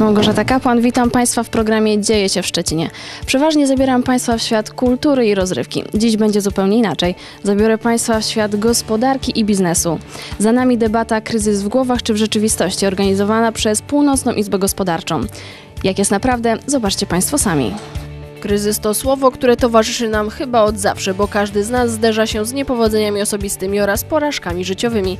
Małgorzata Kapłan, witam Państwa w programie Dzieje się w Szczecinie. Przeważnie zabieram Państwa w świat kultury i rozrywki. Dziś będzie zupełnie inaczej. Zabiorę Państwa w świat gospodarki i biznesu. Za nami debata Kryzys w głowach czy w rzeczywistości, organizowana przez Północną Izbę Gospodarczą. Jak jest naprawdę, zobaczcie Państwo sami. Kryzys to słowo, które towarzyszy nam chyba od zawsze, bo każdy z nas zderza się z niepowodzeniami osobistymi oraz porażkami życiowymi.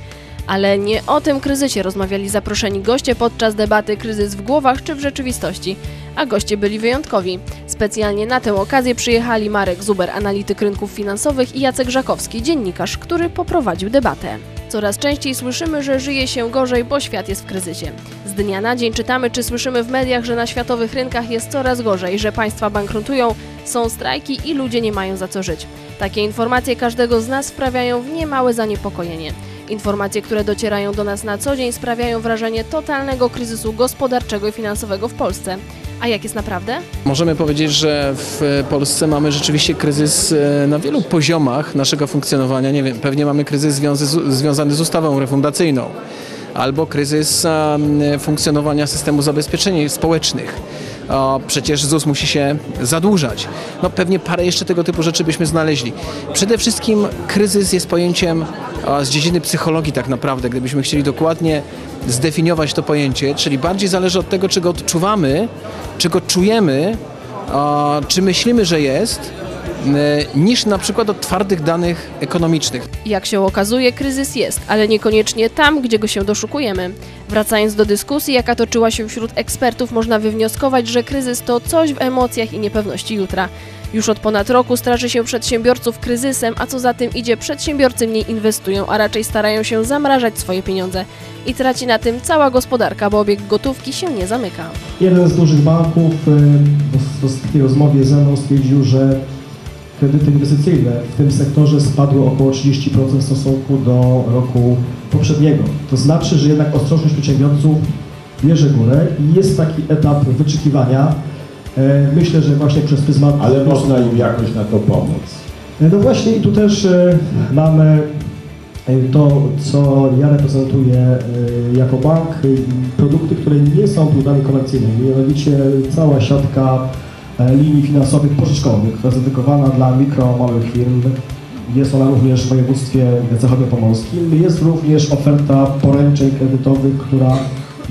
Ale nie o tym kryzysie rozmawiali zaproszeni goście podczas debaty Kryzys w głowach czy w rzeczywistości. A goście byli wyjątkowi. Specjalnie na tę okazję przyjechali Marek Zuber, analityk rynków finansowych i Jacek Żakowski, dziennikarz, który poprowadził debatę. Coraz częściej słyszymy, że żyje się gorzej, bo świat jest w kryzysie. Z dnia na dzień czytamy czy słyszymy w mediach, że na światowych rynkach jest coraz gorzej, że państwa bankrutują, są strajki i ludzie nie mają za co żyć. Takie informacje każdego z nas sprawiają w niemałe zaniepokojenie. Informacje, które docierają do nas na co dzień, sprawiają wrażenie totalnego kryzysu gospodarczego i finansowego w Polsce. A jak jest naprawdę? Możemy powiedzieć, że w Polsce mamy rzeczywiście kryzys e, na wielu poziomach naszego funkcjonowania. Nie wiem, pewnie mamy kryzys związany z ustawą refundacyjną albo kryzys funkcjonowania systemu zabezpieczeń społecznych. Przecież ZUS musi się zadłużać. No pewnie parę jeszcze tego typu rzeczy byśmy znaleźli. Przede wszystkim kryzys jest pojęciem z dziedziny psychologii tak naprawdę, gdybyśmy chcieli dokładnie zdefiniować to pojęcie, czyli bardziej zależy od tego, czego odczuwamy, czego czujemy, o, czy myślimy, że jest, e, niż na przykład od twardych danych ekonomicznych. Jak się okazuje, kryzys jest, ale niekoniecznie tam, gdzie go się doszukujemy. Wracając do dyskusji, jaka toczyła się wśród ekspertów, można wywnioskować, że kryzys to coś w emocjach i niepewności jutra. Już od ponad roku straży się przedsiębiorców kryzysem, a co za tym idzie, przedsiębiorcy mniej inwestują, a raczej starają się zamrażać swoje pieniądze. I traci na tym cała gospodarka, bo obieg gotówki się nie zamyka. Jeden z dużych banków w ostatniej rozmowie ze mną stwierdził, że kredyty inwestycyjne w tym sektorze spadły około 30% w stosunku do roku poprzedniego. To znaczy, że jednak ostrożność przedsiębiorców bierze górę i jest taki etap wyczekiwania. E, Myślę, że właśnie przez pryzmat... Ale można im jakoś na to pomóc. No właśnie i tu też e, mamy e, to, co ja reprezentuję e, jako bank, e, produkty, które nie są produktami komercyjnymi, mianowicie cała siatka e, linii finansowych pożyczkowych, która jest dedykowana dla mikro, małych firm. Jest ona również w województwie zachodniopomorskim. Jest również oferta poręczeń kredytowych, która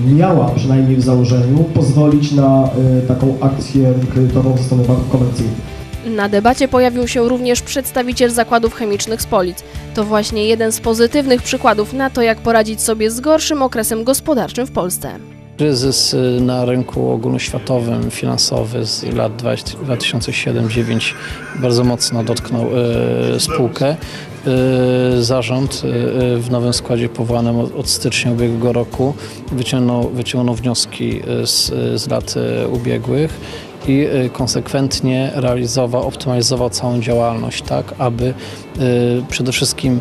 miała przynajmniej w założeniu pozwolić na e, taką akcję kredytową ze strony banków komercyjnych. Na debacie pojawił się również przedstawiciel zakładów chemicznych z Polic. To właśnie jeden z pozytywnych przykładów na to, jak poradzić sobie z gorszym okresem gospodarczym w Polsce. Kryzys y, na rynku ogólnoświatowym, finansowy z lat 2007-2009 bardzo mocno dotknął y, spółkę. Y, Zarząd y, w nowym składzie powołanym od, stycznia ubiegłego roku wyciągnął, wyciągnął wnioski y, z, z lat y, ubiegłych i y, konsekwentnie realizował, optymalizował całą działalność tak, aby y, przede wszystkim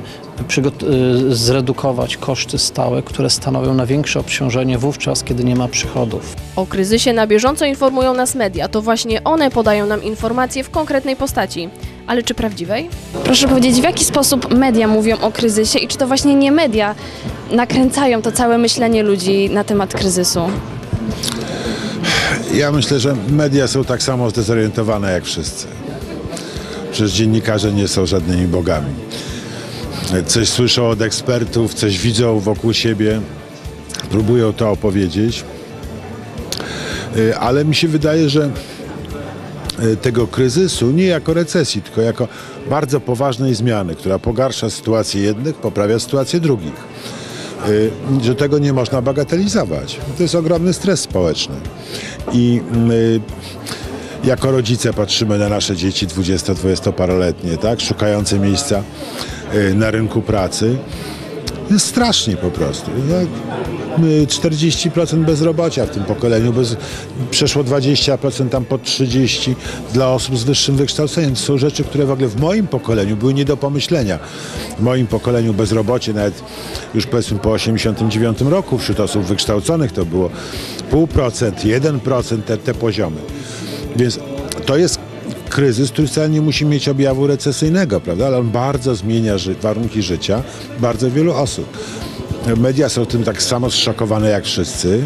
y, zredukować koszty stałe, które stanowią największe obciążenie wówczas, kiedy nie ma przychodów. O kryzysie na bieżąco informują nas media. To właśnie one podają nam informacje w konkretnej postaci. Ale czy prawdziwej? Proszę powiedzieć, w jaki sposób media mówią o kryzysie i czy to właśnie nie media nakręcają to całe myślenie ludzi na temat kryzysu? Ja myślę, że media są tak samo zdezorientowane jak wszyscy. Przecież dziennikarze nie są żadnymi bogami. Coś słyszą od ekspertów, coś widzą wokół siebie, próbują to opowiedzieć. Y, Ale mi się wydaje, że tego kryzysu nie jako recesji, tylko jako bardzo poważnej zmiany, która pogarsza sytuację jednych, poprawia sytuację drugich. Y, Że tego nie można bagatelizować. To jest ogromny stres społeczny. I y, jako rodzice patrzymy na nasze dzieci 20-20 paroletnie, tak, szukające miejsca na rynku pracy. Jest strasznie po prostu. Jak, y, 40% bezrobocia w tym pokoleniu, bez, przeszło 20%, tam pod 30% dla osób z wyższym wykształceniem. To są rzeczy, które w ogóle w moim pokoleniu były nie do pomyślenia. W moim pokoleniu bezrobocie nawet już powiedzmy po 89 roku wśród osób wykształconych to było 0,5%, 1% te, te poziomy. Więc to jest kryzys, który wcale nie musi mieć objawu recesyjnego, prawda? Ale on bardzo zmienia ży- warunki życia bardzo wielu osób. Media są tym tak samo zszokowane jak wszyscy,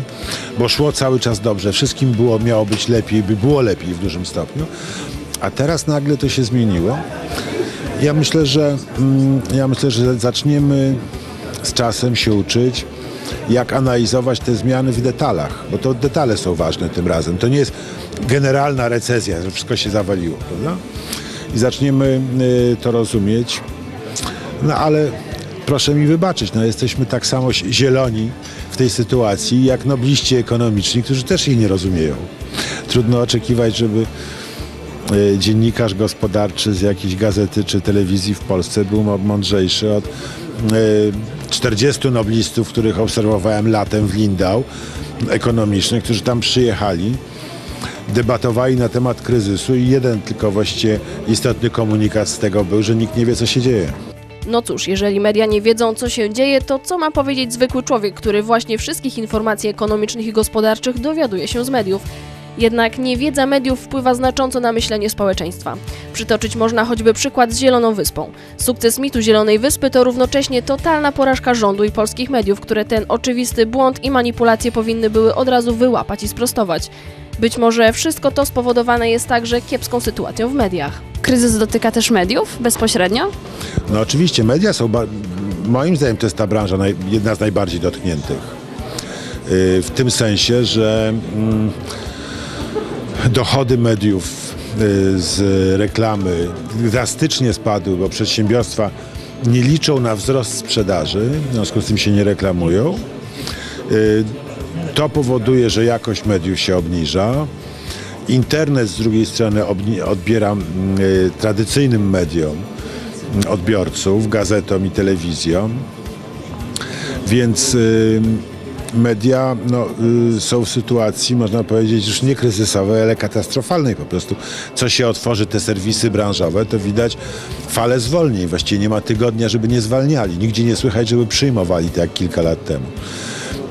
bo szło cały czas dobrze, wszystkim było, miało być lepiej, by było lepiej w dużym stopniu, a teraz nagle to się zmieniło. Ja myślę, że mm, ja myślę, że zaczniemy z czasem się uczyć, jak analizować te zmiany w detalach, bo to detale są ważne tym razem. To nie jest generalna recezja, że wszystko się zawaliło, prawda? I zaczniemy y, to rozumieć. No ale proszę mi wybaczyć, no jesteśmy tak samo zi- zieloni w tej sytuacji, jak nobliści ekonomiczni, którzy też jej nie rozumieją. Trudno oczekiwać, żeby e, dziennikarz gospodarczy z jakiejś gazety czy telewizji w Polsce był mądrzejszy od 40 noblistów, których obserwowałem latem w Lindau, ekonomicznych, którzy tam przyjechali, debatowali na temat kryzysu i jeden tylko właściwie istotny komunikat z tego był, że nikt nie wie, co się dzieje. No cóż, jeżeli media nie wiedzą, co się dzieje, to co ma powiedzieć zwykły człowiek, który właśnie wszystkich informacji ekonomicznych i gospodarczych dowiaduje się z mediów? Jednak niewiedza mediów wpływa znacząco na myślenie społeczeństwa. Przytoczyć można choćby przykład z Zieloną Wyspą. Sukces mitu Zielonej Wyspy to równocześnie totalna porażka rządu i polskich mediów, które ten oczywisty błąd i manipulacje powinny były od razu wyłapać i sprostować. Być może wszystko to spowodowane jest także kiepską sytuacją w mediach. Kryzys dotyka też mediów bezpośrednio? No oczywiście, media są, moim zdaniem to jest ta branża naj, jedna z najbardziej dotkniętych. Yy, w tym sensie, że mm, dochody mediów yy, z reklamy drastycznie spadły, bo przedsiębiorstwa nie liczą na wzrost sprzedaży, w związku z tym się nie reklamują. Yy, To powoduje, że jakość mediów się obniża. Internet z drugiej strony odbiera y, tradycyjnym mediom odbiorców, gazetom i telewizjom. Więc y, media no, y, są w sytuacji, można powiedzieć, już nie kryzysowej, ale katastrofalnej po prostu. Co się otworzy te serwisy branżowe, to widać falę zwolnień. Właściwie nie ma tygodnia, żeby nie zwalniali. Nigdzie nie słychać, żeby przyjmowali tak jak kilka lat temu.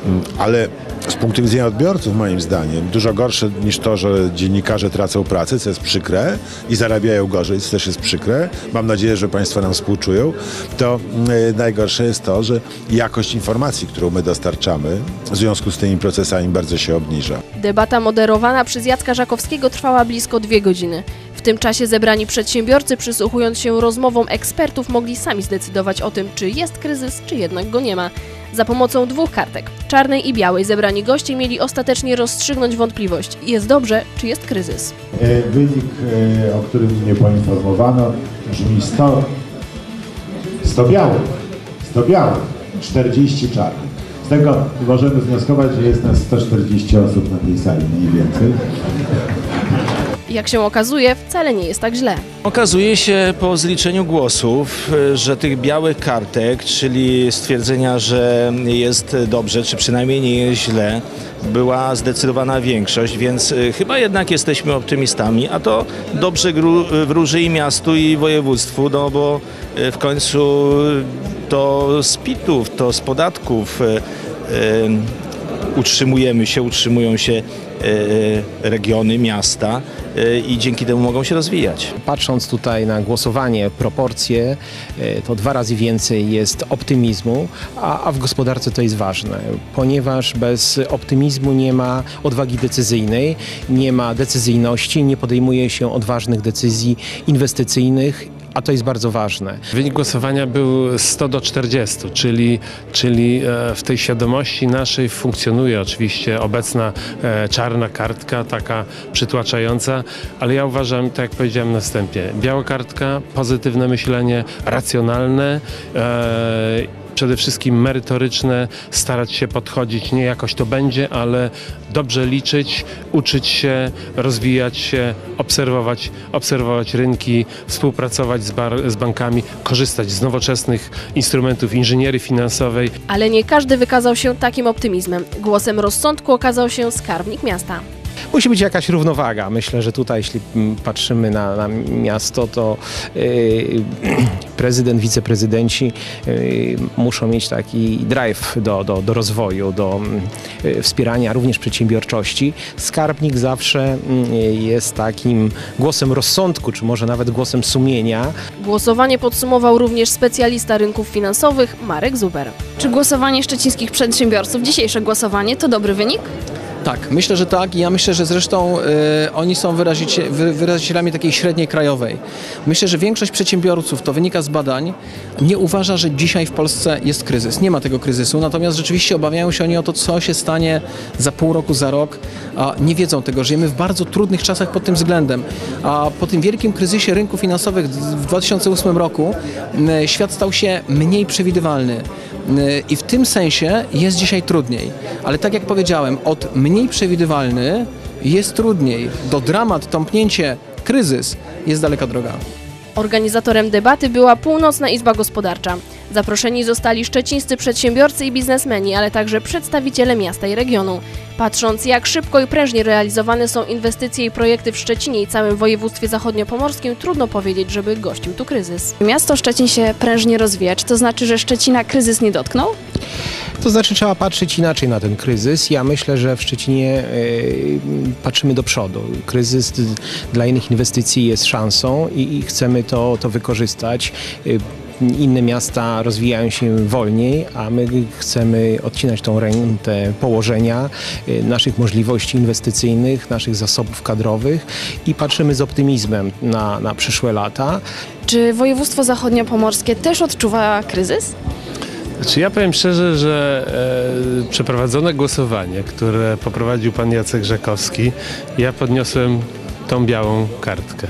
Mm, Ale z punktu widzenia odbiorców, moim zdaniem, dużo gorsze niż to, że dziennikarze tracą pracę, co jest przykre i zarabiają gorzej, co też jest przykre. Mam nadzieję, że Państwo nam współczują. To y, najgorsze jest to, że jakość informacji, którą my dostarczamy, w związku z tymi procesami bardzo się obniża. Debata moderowana przez Jacka Żakowskiego trwała blisko dwie godziny. W tym czasie zebrani przedsiębiorcy, przysłuchując się rozmowom ekspertów, mogli sami zdecydować o tym, czy jest kryzys, czy jednak go nie ma. Za pomocą dwóch kartek, czarnej i białej, zebrani goście mieli ostatecznie rozstrzygnąć wątpliwość, jest dobrze, czy jest kryzys. E, Wynik, e, o którym mnie poinformowano, brzmi 100, 100 białych, 100 białych, 40 czarnych. Z tego możemy wnioskować, że jest nas 140 osób na tej sali mniej więcej. Jak się okazuje, wcale nie jest tak źle. Okazuje się po zliczeniu głosów, y, że tych białych kartek, czyli stwierdzenia, że jest dobrze, czy przynajmniej nie jest źle, była zdecydowana większość, więc y, chyba jednak jesteśmy optymistami, a to dobrze gru- wróży i miastu, i województwu, no bo y, w końcu to z PIT-ów, to z podatków y, y, utrzymujemy się, utrzymują się y, regiony, miasta y, i dzięki temu mogą się rozwijać. Patrząc tutaj na głosowanie, proporcje, e, to dwa razy więcej jest optymizmu, a, a w gospodarce to jest ważne, ponieważ bez optymizmu nie ma odwagi decyzyjnej, nie ma decyzyjności, nie podejmuje się odważnych decyzji inwestycyjnych, a to jest bardzo ważne. Wynik głosowania był 100 do 40, czyli, czyli e, w tej świadomości naszej funkcjonuje oczywiście obecna e, czarna kartka, taka przytłaczająca, ale ja uważam, tak jak powiedziałem na wstępie, biała kartka, pozytywne myślenie, racjonalne, e, przede wszystkim merytoryczne, starać się podchodzić, nie jakoś to będzie, ale dobrze liczyć, uczyć się, rozwijać się, obserwować, obserwować rynki, współpracować z, bar, z bankami, korzystać z nowoczesnych instrumentów inżynierii finansowej. Ale nie każdy wykazał się takim optymizmem. Głosem rozsądku okazał się skarbnik miasta. Musi być jakaś równowaga. Myślę, że tutaj, jeśli patrzymy na, na miasto, to yy, prezydent, wiceprezydenci yy, muszą mieć taki drive do, do, do rozwoju, do yy, wspierania również przedsiębiorczości. Skarbnik zawsze mm, jest takim głosem rozsądku, czy może nawet głosem sumienia. Głosowanie podsumował również specjalista rynków finansowych Marek Zuber. Czy głosowanie szczecińskich przedsiębiorców, dzisiejsze głosowanie, to dobry wynik? Tak, myślę, że tak. I ja myślę, że zresztą e, oni są wyrazicie, wy, wyrazicielami takiej średniej krajowej. Myślę, że większość przedsiębiorców, to wynika z badań, nie uważa, że dzisiaj w Polsce jest kryzys. Nie ma tego kryzysu, natomiast rzeczywiście obawiają się oni o to, co się stanie za pół roku, za rok. A nie wiedzą tego. Żyjemy w bardzo trudnych czasach pod tym względem. A po tym wielkim kryzysie rynków finansowych w 2008 roku m, świat stał się mniej przewidywalny. I w tym sensie jest dzisiaj trudniej. Ale tak jak powiedziałem, od mniej przewidywalny jest trudniej. Do dramat, tąpnięcie, kryzys jest daleka droga. Organizatorem debaty była Północna Izba Gospodarcza. Zaproszeni zostali szczecińscy przedsiębiorcy i biznesmeni, ale także przedstawiciele miasta i regionu. Patrząc jak szybko i prężnie realizowane są inwestycje i projekty w Szczecinie i całym województwie zachodniopomorskim, trudno powiedzieć, żeby gościł tu kryzys. Miasto Szczecin się prężnie rozwija. Czy to znaczy, że Szczecina kryzys nie dotknął? To znaczy trzeba patrzeć inaczej na ten kryzys. Ja myślę, że w Szczecinie e, patrzymy do przodu. Kryzys dla innych inwestycji jest szansą i, i chcemy to, to wykorzystać. Inne miasta rozwijają się wolniej, a my chcemy odcinać tą rentę położenia e, naszych możliwości inwestycyjnych, naszych zasobów kadrowych i patrzymy z optymizmem na, na przyszłe lata. Czy województwo zachodniopomorskie też odczuwa kryzys? Znaczy ja powiem szczerze, że e, przeprowadzone głosowanie, które poprowadził pan Jacek Rzekowski, ja podniosłem tą białą kartkę.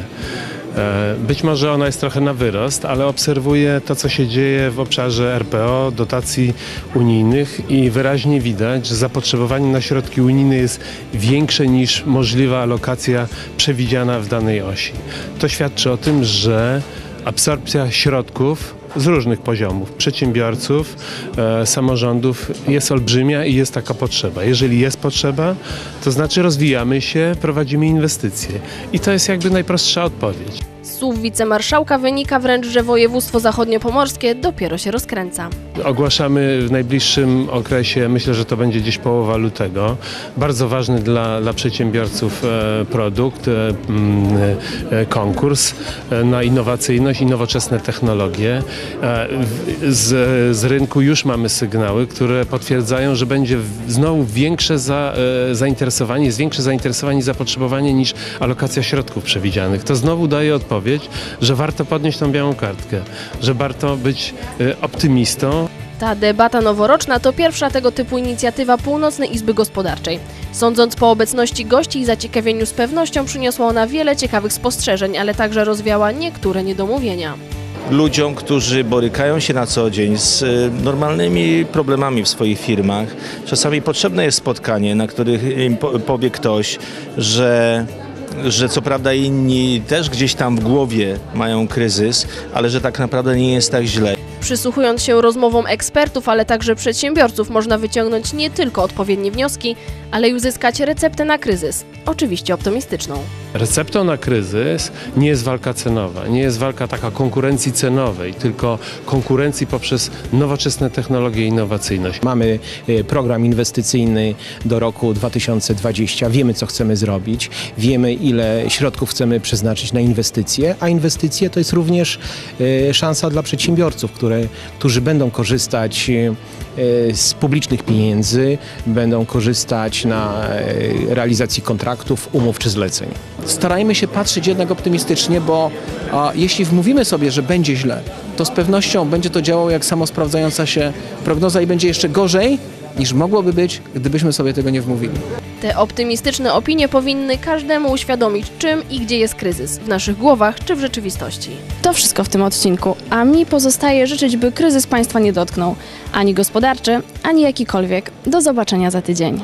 E, być może ona jest trochę na wyrost, ale obserwuję to, co się dzieje w obszarze RPO, dotacji unijnych i wyraźnie widać, że zapotrzebowanie na środki unijne jest większe niż możliwa alokacja przewidziana w danej osi. To świadczy o tym, że absorpcja środków z różnych poziomów, przedsiębiorców, e, samorządów jest olbrzymia i jest taka potrzeba. Jeżeli jest potrzeba, to znaczy rozwijamy się, prowadzimy inwestycje. I to jest jakby najprostsza odpowiedź. Z słów wicemarszałka wynika wręcz, że województwo zachodniopomorskie dopiero się rozkręca. Ogłaszamy w najbliższym okresie, myślę, że to będzie gdzieś połowa lutego, bardzo ważny dla, dla przedsiębiorców e, produkt, e, mm, e, konkurs na innowacyjność i nowoczesne technologie. Z, z rynku już mamy sygnały, które potwierdzają, że będzie znowu większe za, zainteresowanie, jest większe zainteresowanie i zapotrzebowanie niż alokacja środków przewidzianych. To znowu daje że warto podnieść tą białą kartkę, że warto być e, optymistą, Ta debata noworoczna to pierwsza tego typu inicjatywa Północnej Izby Gospodarczej. Sądząc po obecności gości i zaciekawieniu z pewnością przyniosła ona wiele ciekawych spostrzeżeń, ale także rozwiała niektóre niedomówienia. ludziom, którzy borykają się na co dzień z y, normalnymi problemami w swoich firmach. Czasami potrzebne jest spotkanie, na których powie ktoś, że że co prawda inni też gdzieś tam w głowie mają kryzys, ale że tak naprawdę nie jest tak źle. Przysłuchując się rozmowom ekspertów, ale także przedsiębiorców, można wyciągnąć nie tylko odpowiednie wnioski, ale i uzyskać receptę na kryzys. Oczywiście optymistyczną. Receptą na kryzys nie jest walka cenowa, nie jest walka taka konkurencji cenowej, tylko konkurencji poprzez nowoczesne technologie i innowacyjność. Mamy e, program inwestycyjny do roku 2020, wiemy co chcemy zrobić, wiemy ile środków chcemy przeznaczyć na inwestycje, a inwestycje to jest również e, szansa dla przedsiębiorców, które, którzy będą korzystać e, z publicznych pieniędzy, będą korzystać na realizacji kontraktów, umów czy zleceń. Starajmy się patrzeć jednak optymistycznie, bo a, jeśli wmówimy sobie, że będzie źle, to z pewnością będzie to działało jak samosprawdzająca się prognoza i będzie jeszcze gorzej niż mogłoby być, gdybyśmy sobie tego nie wmówili. Te optymistyczne opinie powinny każdemu uświadomić, czym i gdzie jest kryzys w naszych głowach czy w rzeczywistości. To wszystko w tym odcinku, a mi pozostaje życzyć, by kryzys państwa nie dotknął ani gospodarczy, ani jakikolwiek. Do zobaczenia za tydzień.